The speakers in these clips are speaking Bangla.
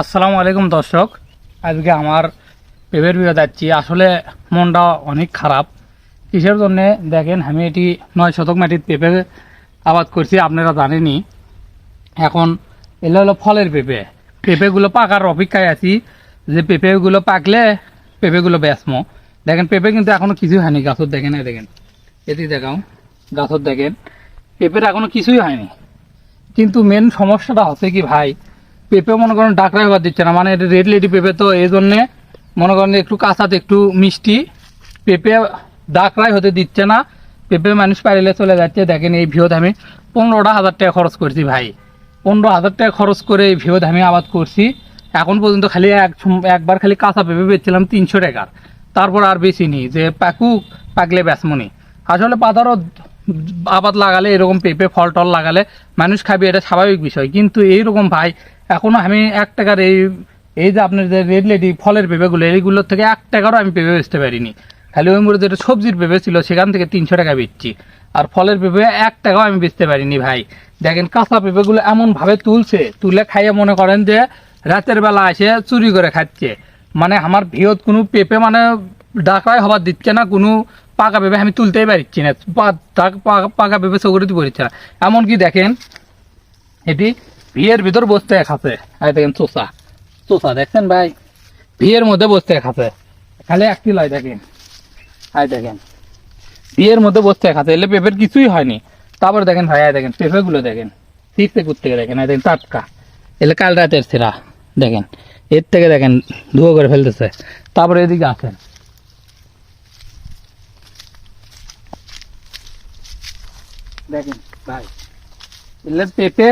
আসসালামু আলাইকুম দর্শক। আজকে আমার পেঁপের বিয়ে যাচ্ছি। আসলে মনটা অনেক খারাপ। কিসের জন্য? দেখেন, আমি এটি নয় শতক মাটির পেঁপে আবাদ করছি, আপনারা জানেনই। এখন এগুলো হলো ফলের পেঁপে। পেঁপেগুলো পাকার অপেক্ষায় আছি যে পেঁপেগুলো পাকলে পেঁপেগুলো বেসমো দেখেন, পেঁপে কিন্তু এখনও কিছু হয়নি গাছত দেখেন দেখেন। এটি দেখাও গাছত দেখেন। পেঁপের এখনও কিছুই হয়নি। কিন্তু মেন সমস্যাটা হচ্ছে কি ভাই পেঁপে মনে করেন ডাকরা হবার দিচ্ছে না। মানে এটা রেড লেডি পেঁপে তো এই জন্যে মনে করেন একটু কাঁচাতে একটু মিষ্টি। পেঁপে ডাকরাই হতে দিচ্ছে না। পেঁপে মানুষ পাইলে চলে যাচ্ছে। দেখেন এই ভিওতে আমি পনেরোটা হাজার টাকা খরচ করছি ভাই। পনেরো হাজার টাকা খরচ করে এই ভিওতে আমি আবাদ করছি। এখন পর্যন্ত খালি এক একবার খালি কাঁচা পেঁপে বেচছিলাম তিনশো টাকার। তারপর আর বেশি নি যে পাকুক পাকলে বেসমনি আসলে পাতারও আবাদ লাগালে, এরকম পেঁপে ফল টল লাগালে মানুষ খাবে, এটা স্বাভাবিক বিষয়। কিন্তু এইরকম ভাই এখনও আমি এক টাকার এই এই যে আপনার যে রেড লেডি ফলের পেঁপেগুলো, এইগুলোর থেকে এক টাকারও আমি পেঁপে বেচতে পারিনি। খালি ওই মুহূর্তে যেটা সবজির পেঁপে ছিল, সেখান থেকে তিনশো টাকা বেচছি। আর ফলের পেঁপে এক টাকাও আমি বেচতে পারিনি ভাই। দেখেন কাঁচা পেঁপেগুলো এমনভাবে তুলছে, তুলে খাইয়ে মনে করেন যে রাতের বেলা এসে চুরি করে খাচ্ছে। মানে আমার ভিয়ত কোনো পেঁপে মানে ডাকরাই হবার দিচ্ছে না, কোনো পাকা পেঁপে আমি তুলতেই পারছি না। পাকা পেঁপে চৌকরিতে পড়ছে না। এমনকি দেখেন, এটি ভিয়ের ভিতর বসতে খাচ্ছে আর দেখেন চোষা। চোষা, দেখছেন ভাই? ভিয়ের মধ্যে বসতে খাচ্ছে খালি একটি লয় দেখেন। আয় দেখেন। বিয়ের মধ্যে বসতে খাচ্ছে এলে পেঁপের কিছুই হয়নি। তারপর দেখেন ভাই আয় দেখেন, পেঁপেগুলো দেখেন। ফিরতে করতে দেখেন আয় দেখেন, টাটকা। এলে কাল রাতের সেরা দেখেন। এর থেকে দেখেন, ধুয়ো করে ফেলতেছে। তারপরে এদিকে আসেন। দেখেন ভাই, এলে পেঁপে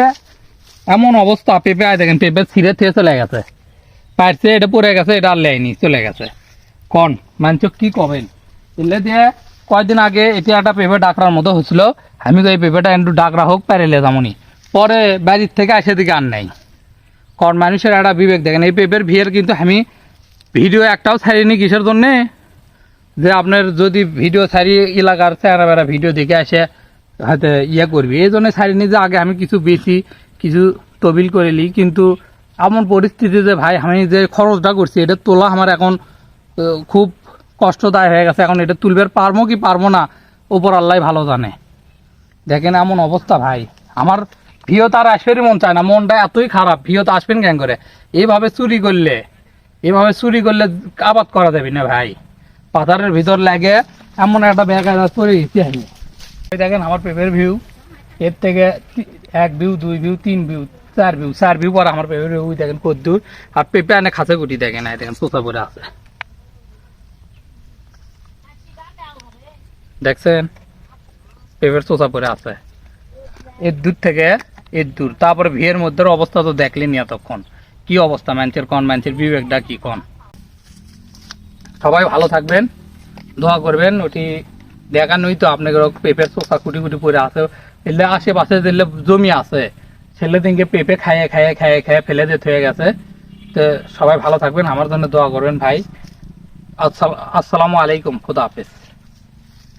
এমন অবস্থা, পেঁপে আয় দেখেন, পেঁপে ছিঁড়ে থেকে চলে গেছে। পারছে, এটা পড়ে গেছে, এটা আর লেয়নি, চলে গেছে। কন, মানছ কি কবেন? এলে দিয়ে কয়দিন আগে এটি একটা পেঁপে ডাকরার মতো হয়েছিল। আমি এই পেঁপেটা একটু ডাকরা হোক প্যারেলে যেমনই পরে বাড়ির থেকে আসে দিকে আর নাই। কন, মানুষের একটা বিবেক দেখেন, এই পেঁপের ভিড় কিন্তু আমি ভিডিও একটাও ছাড়িনি কিসের জন্যে? যে আপনার যদি ভিডিও ছাড়ি, এলাকার চেহারা বেড়া ভিডিও দেখে আসে, হয়তো ইয়ে করবি। এই জন্য ছাড়িনি যে আগে আমি কিছু বেশি কিছু তবিল করে নিই কিন্তু এমন পরিস্থিতি যে ভাই, আমি যে খরচটা করছি, এটা তোলা আমার এখন খুব কষ্টদায় হয়ে গেছে। এখন এটা তুলবার পারব কি পারব না, ওপর আল্লাহ ভালো জানে। দেখেন এমন অবস্থা ভাই। আমার ভিও তার আসবেরই মন চায় না, মনটা এতই খারাপ, ভিও তো আসবেন কেন করে? এইভাবে চুরি করলে, এভাবে চুরি করলে আবাদ করা যাবে না ভাই। পাথারের ভিতর লাগে এমন একটা ব্যাগ গেছি আমি দেখেন আমার পেপের ভিউ, এর থেকে এক ভিউ, দুই ভিউ, তিন ভিউ, চার ভিউ চার ভিউ পর আমার পেপের ভিউ দেখেন কদ্দুর। আর পেঁপে আনে খাঁচা গুটি দেখেন, এই দেখেন সোসা পরে আছে। দেখছেন? পেঁপের চোষা পরে আছে। এর দূর থেকে, এর দূর। তারপরে ভিড়ের মধ্যে অবস্থা তো দেখলেনি এতক্ষণ। কি অবস্থা মানুষের কন মানুষের বিবেকটা কি কন? সবাই ভালো থাকবেন, দোয়া করবেন, ওটি দেখানোই তো, আপনাকে পেঁপের চোখা কুটি কুটি পরে আছে। এলে আশেপাশে যেলে জমি আছে, ছেলে দিনকে পেঁপে খাইয়ে খাইয়ে খাইয়ে খাইয়ে ফেলে দিতে হয়ে গেছে। তো সবাই ভালো থাকবেন, আমার জন্য দোয়া করবেন ভাই। আসসালামু আলাইকুম, খুদা হাফেজ।